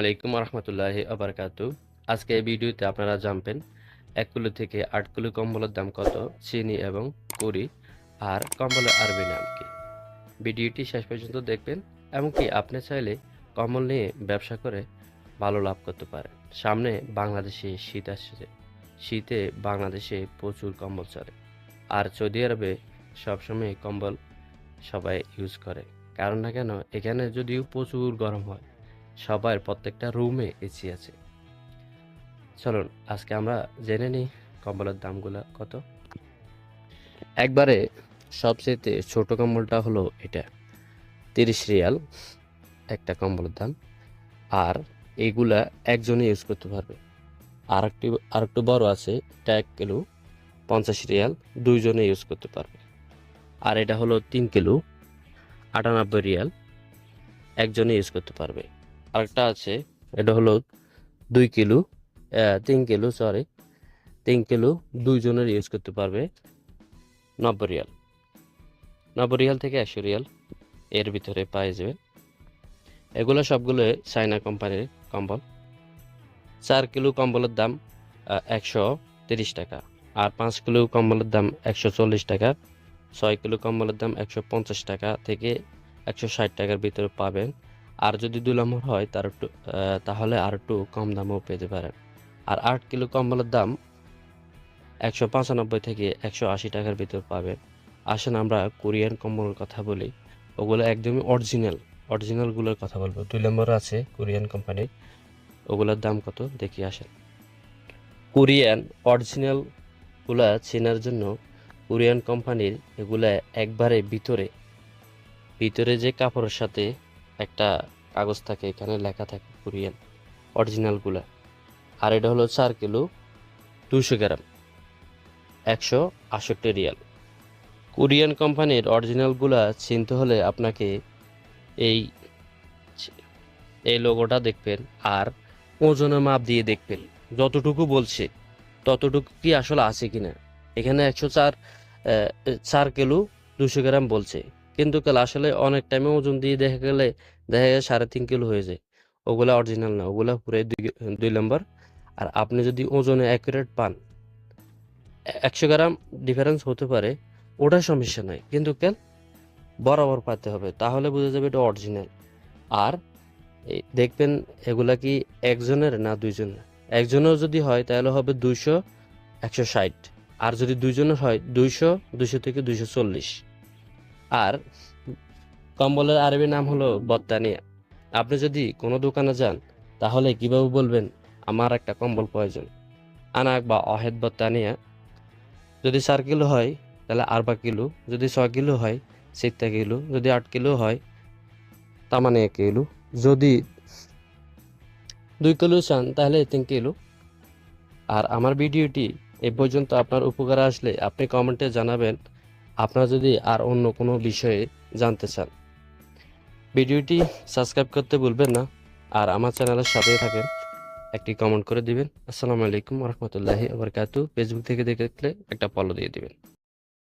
আলাইকুম রহমতুল্লাহ আবরকাতু আজকে এই ভিডিওতে আপনারা জানবেন, এক কিলো থেকে আট কিলো কম্বলের দাম কত, চিনি এবং কুড়ি, আর কম্বলের আরবি নাম কি? ভিডিওটি শেষ পর্যন্ত দেখবেন, এমনকি আপনি চাইলে কম্বল নিয়ে ব্যবসা করে ভালো লাভ করতে পারেন। সামনে বাংলাদেশে শীত আসছে, শীতে বাংলাদেশে প্রচুর কম্বল চলে, আর সৌদি আরবে সবসময় কম্বল সবাই ইউজ করে। কারণ না কেন, এখানে যদিও প্রচুর গরম হয় সবার প্রত্যেকটা রুমে এসি আছে। চলুন, আজকে আমরা জেনে নিই কম্বলের দামগুলো কত। একবারে সবচেয়ে ছোট কম্বলটা হলো এটা, তিরিশ রিয়াল একটা কম্বলের দাম। আর এইগুলা একজনে ইউজ করতে পারবে। আর একটি আর একটু বড় আছে, এটা এক কিলো পঞ্চাশ রিয়াল, দুইজনে ইউজ করতে পারবে। আর এটা হলো তিন কিলো আটানব্বই রিয়াল একজনে ইউজ করতে পারবে। আরেকটা আছে। এটা হলো দুই কিলো তিন কিলো সরি তিন কিলো দুইজনের ইউজ করতে পারবে নব্বই রিয়াল। নব্বই রিয়াল থেকে একশো রিয়াল এর ভিতরে পাওয়া যাবে। এগুলো সবগুলো চাইনা কোম্পানির কম্বল। চার কিলো কম্বলের দাম একশো তিরিশ টাকা আর পাঁচ কিলো কম্বলের দাম একশো চল্লিশ টাকা। ছয় কিলো কম্বলের দাম একশো পঞ্চাশ টাকা থেকে একশো ষাট টাকার ভিতরে পাবেন। আর যদি দুই নম্বর হয়, তার একটু তাহলে আর একটু কম দামেও পেতে পারেন আর আট কিলো কম্বলের দাম একশো পঁচানব্বই থেকে একশো আশি টাকার ভিতর পাবেন আসেন আমরা কোরিয়ান কম্বলের কথা বলি। ওগুলো একদমই অরিজিনাল অরিজিনালগুলোর কথা বলব। দুই নম্বর আছে কোরিয়ান কোম্পানির ওগুলোর দাম কত? দেখি আসেন। কোরিয়ান অরিজিনালগুলা চেনার জন্য কোরিয়ান কোম্পানির এগুলা একবারে ভিতরে ভিতরে যে কাপড়ের সাথে একটা কাগজ থাকে এখানে, লেখা থাকে কোরিয়ান অরিজিনালগুলো আর এটা হলো চার কিলো দুশো গ্রাম, একশো আষট্টি রিয়াল। কোরিয়ান কোম্পানির অরিজিনালগুলা চিনতে হলে আপনাকে এই এই লোগোটা দেখবেন আর ওজনের মাপ দিয়ে দেখবেন। যতটুকু বলছে, ততটুকু কি আসলে আছে কিনা। এখানে একশো চার চার কিলো দুশো গ্রাম বলছে। কিন্তু কাল আসলে অনেক টাইমে ওজন দিয়ে দেখা গেলে, দেখা যায় সাড়ে তিন কিলো হয়ে যায়। ওগুলা অরিজিনাল না, ওগুলা পুরো দুই দুই নম্বর আর আপনি যদি ওজনে অ্যাকুরেট পান একশো গ্রাম ডিফারেন্স হতে পারে ওটা সমস্যা নাই। কিন্তু কেন বরাবর পাতে হবে, তাহলে বোঝা যাবে এটা অরিজিনাল আর দেখবেন এগুলা কি একজনের না দুইজনের? একজনের যদি হয়, তাহলে হবে দুইশো একশো ষাট। আর যদি দুইজনের হয়, দুইশো দুইশো থেকে দুইশো চল্লিশ। আর কম্বলের আরবি নাম হলো বত্তানিয়া আপনি যদি কোনো দোকানে যান, তাহলে কীভাবে বলবেন, আমার একটা কম্বল প্রয়োজন আনাক বা অহেদ বত্তানিয়া যদি চার কিলো হয়, তাহলে আরবা কিলো। যদি ছয় কিলো হয়, সিত্তা কিলো। যদি আট কিলো হয়, তামানিয়া কিলো। যদি দুই কিলো চান, তাহলে তিন কিলো। আর আমার ভিডিওটি এ পর্যন্ত। আপনার উপকার আসলে আপনি কমেন্টে জানাবেন। আপনারা যদি আর অন্য কোনো বিষয়ে জানতে চান, ভিডিওটি সাবস্ক্রাইব করতে ভুলবেন না। আর আমার চ্যানেলের সাথে থাকেন, একটি কমেন্ট করে দিবেন। আসসালামু আলাইকুম রহমতুল্লাহি আবরকাতু ফেসবুক থেকে দেখলে একটা ফলো দিয়ে দিবেন।